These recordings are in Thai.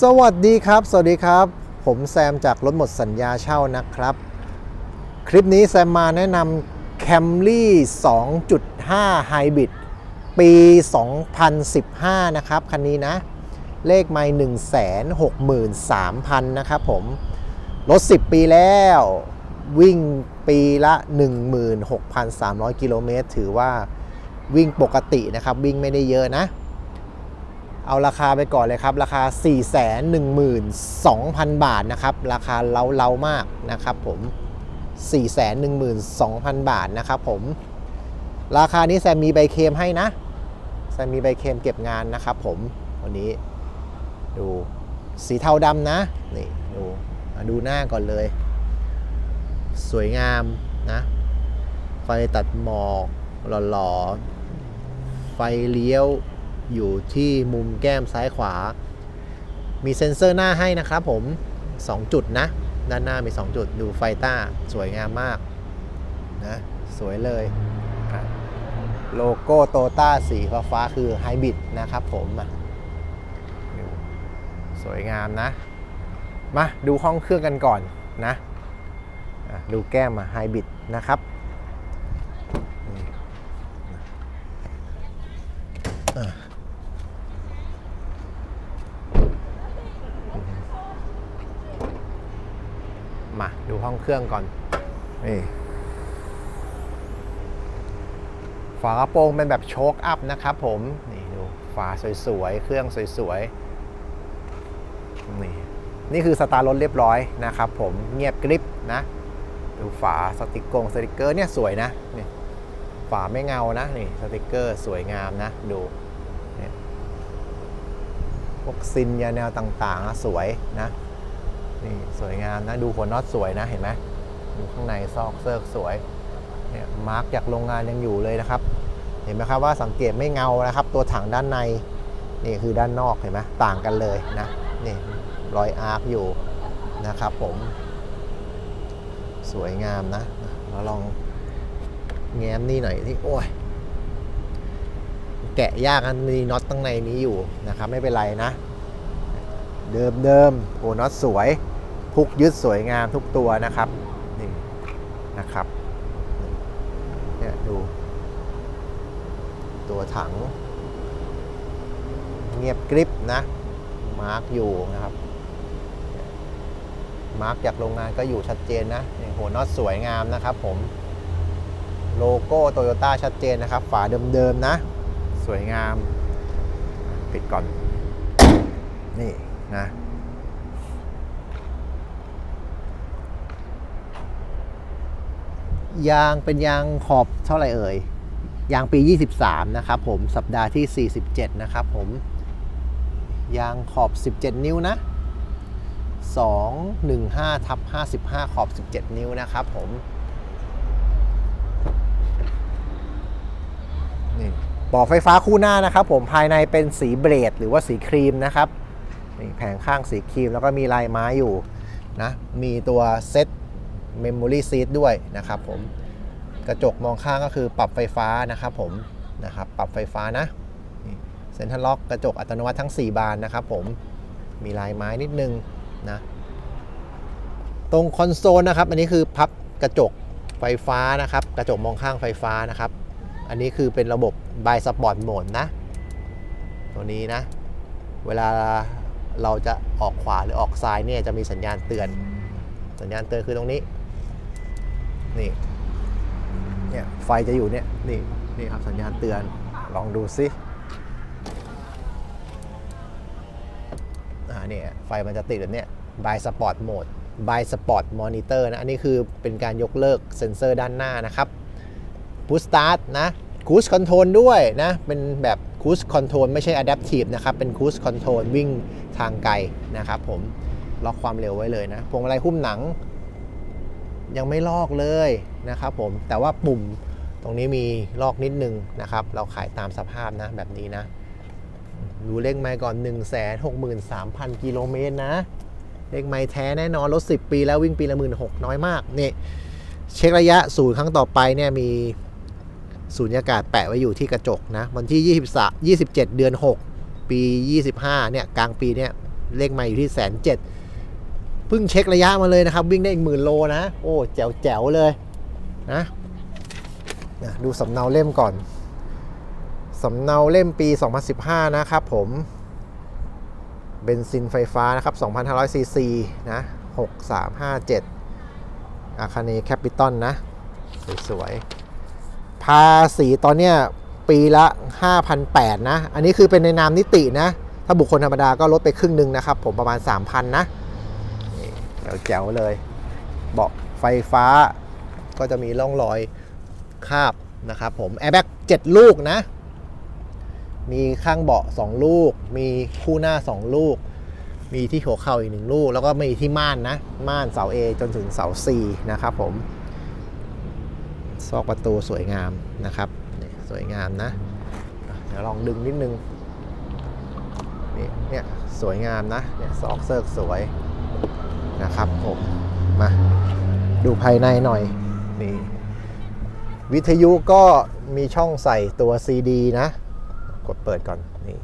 สวัสดีครับ สวัสดีครับ ผมแซมจากรถหมดสัญญาเช่านะครับ คลิปนี้แซมมาแนะนำ Camry 2.5 Hybrid ปี 2015 นะครับ คันนี้นะ เลขไม่163,000 นะครับผม รถ 10 ปีแล้ว วิ่งปีละ 16,300 กิโลเมตร ถือว่าวิ่งปกตินะครับ วิ่งไม่ได้เยอะนะ เอาราคาไปก่อนเลยครับ ราคา 412,000 บาทนะครับ ราคาเล้าเล้ามากนะครับผม 412,000 บาทนะครับผม ราคานี้แซมมีใบเคมให้นะ แซมมีใบเคมเก็บงานนะครับผม วันนี้ดูสีเทาดำนะ นี่ดูดูหน้าก่อนเลย สวยงามนะ ไฟตัดหมอกหล่อๆ ไฟเลี้ยว อยู่ที่มุมแก้มซ้ายขวา มีเซ็นเซอร์หน้าให้นะครับผม 2 จุดนะ ด้านหน้ามี 2 จุด ดูไฟต้าสวยงามมากนะสวยเลยโลโก้โตต้าสีฟ้าฟ้าคือไฮบริดนะครับผมสวยงามนะ มาดูห้องเครื่องกันก่อนนะอะดูแก้มไฮบริดนะครับ มาดูห้อง เครื่องก่อนนี่ฝากระโปรงเป็นแบบโชคอัพนะครับผม นี่ดูฝาสวยๆ เครื่องสวยๆ นี่นี่คือสตาร์รถเรียบร้อยนะครับผมเงียบกริบนะ ดูฝาสติกกงสติกเกอร์เนี่ยสวยนะนี่ฝาไม่เงานะนี่สติกเกอร์สวยงามนะ ดูพวกซินยาแนวต่างๆ สวยนะ นี่สวยงามนะ ดูหัวน็อตสวยนะเห็นไหมดูข้างในซอกเซิร์กสวยเนี่ยมาร์กจากโรงงานยังอยู่เลยนะครับ เห็นไหมครับว่าสังเกตไม่เงานะครับ ตัวถังด้านในนี่คือด้านนอกเห็นไหมต่างกันเลยนะนี่รอยอาร์คอยู่นะครับผมสวยงามนะเราลองแง้มนี่หน่อยที่โอ้ยแกะยากนะมีน็อตตั้งในนี้อยู่นะครับ ไม่เป็นไรนะ เดิมเดิมโอ้น็อตสวย พุกยึดสวยงามทุกตัวนะครับนี่นะครับเนี่ยดู ตัวถัง เงียบกริบนะ มาร์กอยู่นะครับ มาร์กจากโรงงานก็อยู่ชัดเจนนะนี่หัวน็อตสวยงามนะครับผมโลโก้โตโยต้าชัดเจนนะครับ ฝาเดิมๆนะ สวยงาม ปิดก่อน นี่นะ ยางเป็นยางขอบเท่าไหร่เอ่ย ยางปี 23 นะครับผม สัปดาห์ที่ 47 นะครับผม ยางขอบ 17 นิ้วนะ 215ทับ55 ขอบ 17 นิ้วนะครับผม นี่ปอกไฟฟ้าคู่หน้านะครับผม ภายในเป็นสีเบรดหรือว่าสีครีมนะครับ นี่แผงข้างสีครีมแล้วก็มีลายไม้อยู่นะ มีตัวเซ็ต เมมโมรี่ซีทด้วยนะครับผมกระจกมองข้างก็คือปรับไฟฟ้านะครับผมนะครับปรับไฟฟ้านะเซ็นทรัลล็อกกระจกอัตโนมัติทั้ง 4 บานนะครับผมมีลายไม้นิดนึงนะตรงคอนโซลนะครับอันนี้คือพับกระจกไฟฟ้านะครับกระจกมองข้างไฟฟ้านะครับ อันนี้คือเป็นระบบ by sport mode นะ ตัวนี้นะ เวลาเราจะออกขวาหรือออกซ้ายเนี่ยจะมีสัญญาณเตือน สัญญาณเตือนคือตรงนี้ นี่เนี่ยไฟจะอยู่เนี่ยนี่นี่ครับสัญญาณเตือนลองดูซิอ่าเนี่ยไฟมันจะติดแบบเนี้ย by sport mode by sport monitor นะ อันนี้คือเป็นการยกเลิกเซ็นเซอร์ด้านหน้านะครับพุชสตาร์ทนะคูสคอนโทรลด้วยนะ เป็นแบบคูสคอนโทรลไม่ใช่ Adaptive นะครับ เป็นคูสคอนโทรลวิ่งทางไกลนะครับผม ล็อกความเร็วไว้เลยนะพวงมาลัยหุ้มหนัง ยังไม่ลอกเลยนะครับผมแต่ว่าปุ่มตรงนี้มีลอกนิดนึงนะครับ เราขายตามสภาพนะแบบนี้นะดูเลขไมล์ก่อน 1 6 3 0 0 0 กิโลเมตรนะ เลขไมล์แท้แน่นอนรถ10 ปีแล้ววิ่งปีละหมื่นหกน้อยมากนี่เช็คระยะศูนย์ครั้งต่อไปเนี่ยมีสูญญากาศแปะไว้อยู่ที่กระจกนะ วันที่ 23 27 เดือน 6 ปี 25เนี่ยกลางปีเนี่ยเลขไม่อยู่ที่แสนเจ็ด เพิ่งเช็คระยะมาเลยนะครับ วิ่งได้อีกหมื่นโลนะ โอ้แจ๋วแจ๋วเลยนะนะดูสำเนาเล่มก่อนสำเนาเล่มปี 2015 นะครับผมเบนซินไฟฟ้านะครับ2,500ซีซีนะ6357 อาคาเนแคปิตอลนะ สวยๆภาษีตอนเนี้ยปีละ 5,800 นะ อันนี้คือเป็นในนามนิตินะ ถ้าบุคคลธรรมดาก็ลดไปครึ่งหนึ่งนะครับ ผมประมาณ 3,000 นะนี่ แจ๋วๆเลย เบาะไฟฟ้าก็จะมีร่องรอยคาบนะครับผมแอร์แบ็ก7ลูกนะ มีข้างเบาะ 2 ลูก มีคู่หน้า 2 ลูก มีที่หัวเข่าอีกหนึ่งลูก แล้วก็มีที่ม่านนะ ม่านเสา A จนถึงเสา C นะครับผมซอกประตูสวยงามนะครับสวยงามนะอะเดี๋ยวลองดึงนิดนึงนี่เนี่ยสวยงามนะเนี่ยซอกเซิร์กสวย นะครับผมมาดูภายในหน่อยนี่วิทยุก็มีช่องใส่ตัว CD นะ กดเปิดก่อนนี่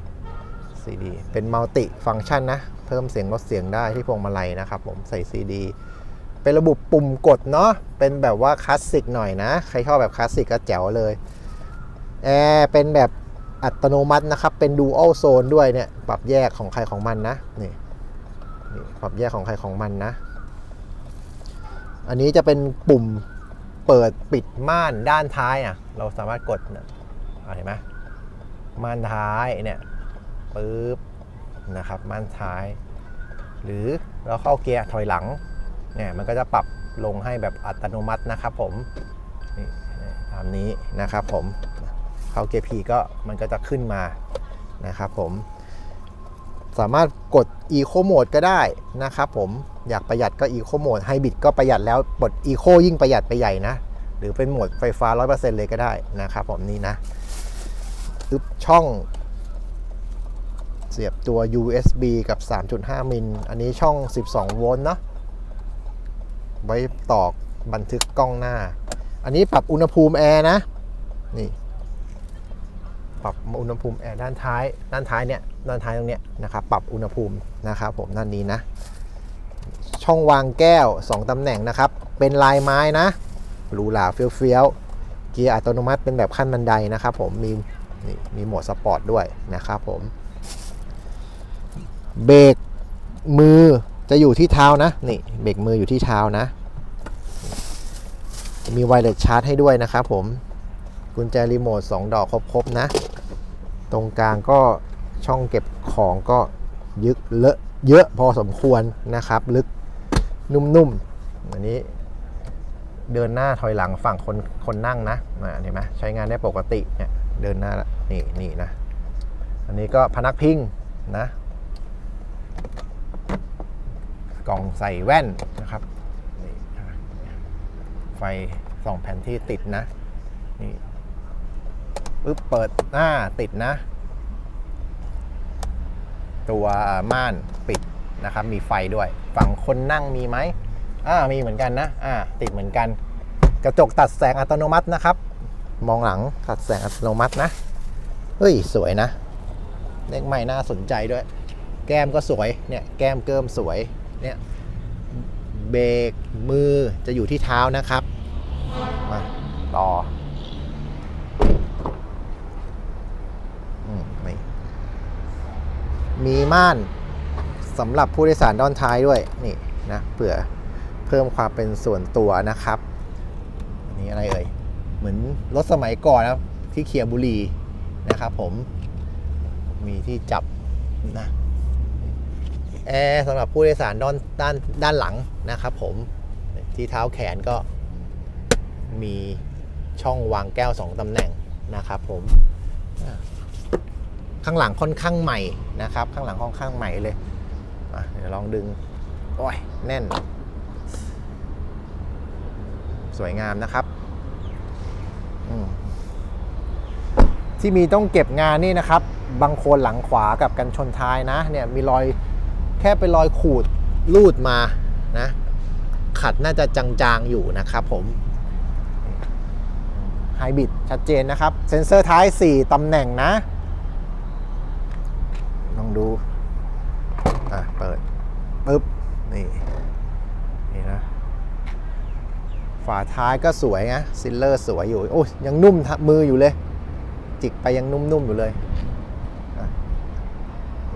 CD เป็นมัลติฟังก์ชันนะ เพิ่มเสียงลดเสียงได้ที่พวงมาลัยนะครับผมใส่ CD เป็นระบบปุ่มกดเนาะเป็นแบบว่าคลาสสิกหน่อยนะ ใครชอบแบบคลาสสิกก็แจ๋วเลยแอร์เป็นแบบอัตโนมัตินะครับ เป็นดูอัลโซนด้วยเนี่ย ปรับแยกของใครของมันนะนี่นี่ ปรับแยกของใครของมันนะ อันนี้จะเป็นปุ่มเปิดปิดม่านด้านท้ายอะ เราสามารถกดเห็นไหมม่านท้ายเนี่ยปึ๊บนะครับม่านท้าย หรือเราเข้าเกียร์ถอยหลังเนี่ยมันก็จะปรับลงให้แบบอัตโนมัตินะครับผมนี่ตามนี้นะครับผมเข้าเกียร์ P ก็มันก็จะขึ้นมานะครับผม สามารถกด Eco Mode ก็ได้นะครับผมอยากประหยัดก็ Eco Mode Hybrid ก็ประหยัดแล้วกด Eco ยิ่งประหยัดไปใหญ่นะ หรือเป็นโหมดไฟฟ้า 100%เลยก็ได้นะครับผมนี่นะอึบช่อง เสียบตัว USB กับ 3.5 มิล อันนี้ช่อง 12 โวลต์เนาะไว้ต่อบันทึกกล้องหน้า อันนี้ปรับอุณหภูมิแอร์นะ นี่ ปรับอุณหภูมิแอร์ด้านท้าย ด้านท้ายเนี่ย ด้านท้ายตรงเนี้ยนะครับปรับอุณหภูมินะครับผมด้านนี้นะ ช่องวางแก้ว 2 ตำแหน่งนะครับ เป็นลายไม้นะหรูหราเฟี้ยวๆเกียร์อัตโนมัติเป็นแบบขั้นบันไดนะครับผมมีนี่มีโหมดสปอร์ตด้วยนะครับผมเบรกมือจะอยู่ที่เท้านะนี่เบรกมืออยู่ที่เท้านะ มีไวเลสชาร์จให้ด้วยนะครับผมกุญแจรีโมท2ดอกครบๆนะ ตรงกลางก็ ช่องเก็บของก็ยึกเลอะเยอะพอสมควรนะครับ ลึกนุ่มๆ อันนี้เดินหน้าถอยหลังฝั่งคนคนนั่งนะอ่าเห็นไหมใช้งานได้ปกติเนี่ยเดินหน้าละนี่นี่นะ อันนี้ก็พนักพิงนะ กล่องใส่แว่นนะครับไฟสองแผ่นที่ติดนะ นี่ปึ๊บเปิดหน้าติดนะ ตัวม่านปิดนะครับ มีไฟด้วย ฝั่งคนนั่งมีไหมอ่ามีเหมือนกันนะอ่าติดเหมือนกัน กระจกตัดแสงอัตโนมัตินะครับ มองหลังตัดแสงอัตโนมัตินะเฮ้ยสวยนะเลขใหม่น่าสนใจด้วย แก้มก็สวยเนี่ยแก้มเกิมสวยเนี่ยเบรกมือจะอยู่ที่เท้านะครับ มาต่ออืมนี่ มีม่านสำหรับผู้โดยสารด้านท้ายด้วยนี่นะเผื่อเพิ่มความเป็นส่วนตัวนะครับอันนี้อะไรเอ่ยเหมือนรถสมัยก่อนนะครับที่เคียบุรีนะครับผมมีที่จับนะแอร์สำหรับผู้โดยสารด้านด้านด้านหลังนะครับผมที่เท้าแขนก็มีช่องวางแก้ว 2ตำแหน่งนะครับผมอ่า ข้างหลังค่อนข้างใหม่นะครับ ข้างหลังค่อนข้างใหม่เลยเดี๋ยวลองดึง โอ้ย แน่น สวยงามนะครับ ที่มีต้องเก็บงานนี่นะครับ บางโคนหลังขวากับกันชนท้ายนะ เนี่ยมีรอยแค่เป็นรอยขูดรูดมานะ ขัดน่าจะจางๆอยู่นะครับผมไฮบริดชัดเจนนะครับ เซ็นเซอร์ท้าย 4 ตำแหน่งนะ ลองดู อะ เปิดปึ๊บ นี่ นี่นะ ฝาท้ายก็สวยนะซิลเลอร์สวยอยู่ โอ้ยยังนุ่มทะมืออยู่เลย จิกไปยังนุ่มๆอยู่เลย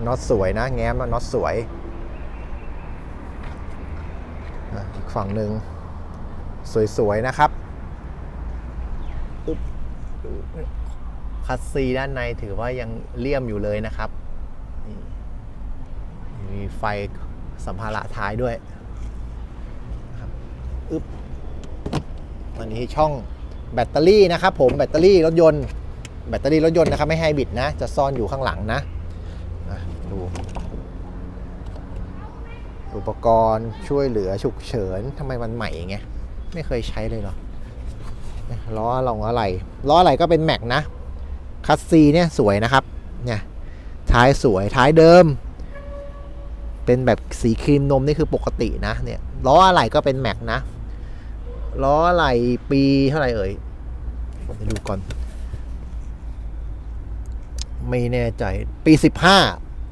น็อตสวยนะ แง้มน็อตสวยอีกฝั่งหนึ่งสวย ๆ นะครับปึ๊บคัสซีด้านในถือว่ายังเลี่ยมอยู่เลยนะครับ มีไฟสัมภาระท้ายด้วยครับอึ๊บอันนี้ช่องแบตเตอรี่นะครับผมแบตเตอรี่รถยนต์ แบตเตอรี่รถยนต์นะครับไม่ให้บิดนะ จะซ่อนอยู่ข้างหลังนะดูอุปกรณ์ช่วยเหลือฉุกเฉินทำไมมันใหม่อย่างเงี้ยไม่เคยใช้เลยเหรอล้อลองอะไรล้ออะไรก็เป็นแม็กนะคัสซีเนี่ยสวยนะครับเนี่ยท้ายสวยท้ายเดิม เป็นแบบสีครีมนมนี่คือปกตินะเนี่ยล้ออะไรก็เป็นแม็กนะล้ออะไรปีเท่าไหร่เอ่ยเดี๋ยวดูก่อน ไม่แน่ใจปี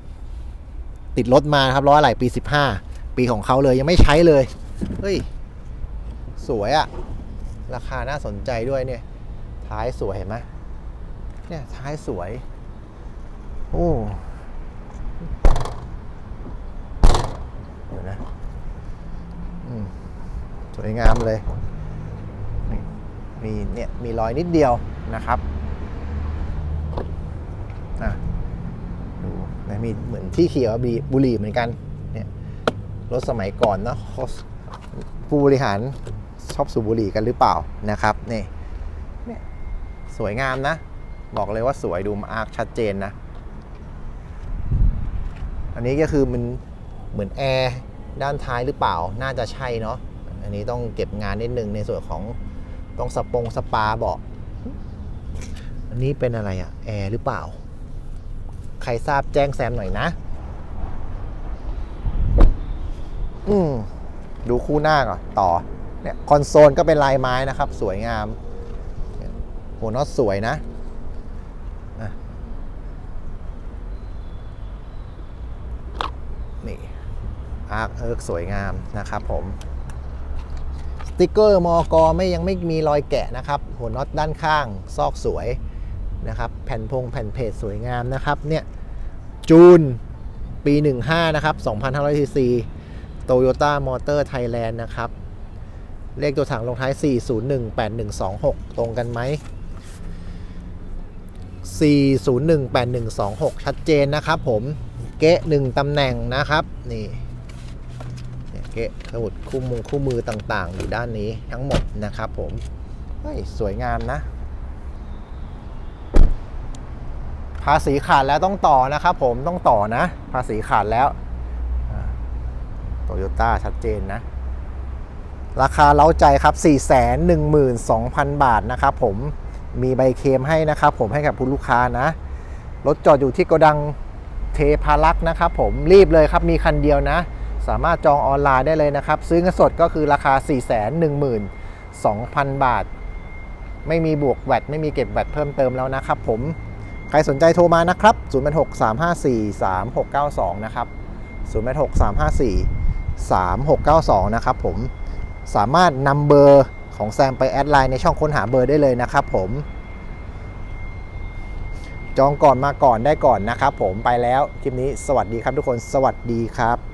15ติดรถมาครับล้ออะไรปี15ปีของเขาเลยยังไม่ใช้เลย เฮ้ย สวยอะราคาน่าสนใจด้วยเนี่ย ท้ายสวยเห็นไหมเนี่ยท้ายสวย โอ้เดี๋ยวนะอืม ส วยงามเลยมีเนี่ยมีรอยนิดเดียวนะครับอะดูนะมีเหมือนที่เขียวบุหรี่เหมือนกันเนี่ยรถสมัยก่อนเนาะผู้บริหารชอบสูบบุหรี่กันหรือเปล่านะครับนี่เนี่ยสวยงามนะ บอกเลยว่าสวยดูมาร์กชัดเจนนะ อันนี้ก็คือมันเหมือนแอร์ด้านท้ายหรือเปล่าน่าจะใช่เนาะ อันนี้ต้องเก็บงานนิดนึงในส่วนของต้องสปงสปาเบอกอันนี้เป็นอะไรอะแอร์หรือเปล่า ใครทราบแจ้งแซมหน่อยนะ อืมดูคู่หน้าก่อนต่อเนี่ยคอนโซลก็เป็นลายไม้นะครับ สวยงาม หัวน็อตสวยนะนี่อาร์คเอิร์กสวยงามนะครับผม ติกเกอร์มอกไม่ยังไม่มีรอยแกะนะครับ หัวน็อตด้านข้าง ซอกสวยนะครับ แผ่นพงแผ่นเพจสวยงามนะครับ เนี่ย จูน ปี 15 นะครับ 2,500 cc Toyota Motor Thailand นด์นะครับ เลขตัวถังลงท้าย 4018126 ตรงกันไหม 4018126 ชัดเจนนะครับผม เกะหนึ่งตำแหน่งนะครับ นี่ เนี่ยเกะสมุดคู่มือคู่มือต่างๆ อยู่ด้านนี้ทั้งหมดนะครับผมเฮ้ยสวยงามนะ ภาษีขาดแล้วต้องต่อนะครับผมต้องต่อนะ ภาษีขาดแล้วโตโยต้าชัดเจนนะ ราคาเล้าใจครับ 412,000 บาทนะครับผมมีใบเคมให้นะครับผมให้กับผู้ลูกค้านะ รถจอดอยู่ที่โกดังเทพารักษ์นะครับผมรีบเลยครับมีคันเดียวนะ สามารถจองออนไลน์ได้เลยนะครับ ซื้อเงินสดก็คือราคา 412,000 บาท ไม่มีบวกแวดไม่มีเก็บแวดเพิ่มเติมแล้วนะครับผม ใครสนใจโทรมานะครับ0863543692 นะครับ0863543692 นะครับผม สามารถนำเบอร์ของแซมไปแอดไลน์ในช่องค้นหาเบอร์ได้เลยนะครับผม จองก่อนมาก่อนได้ก่อนนะครับผมไปแล้ว คลิปนี้สวัสดีครับทุกคน สวัสดีครับ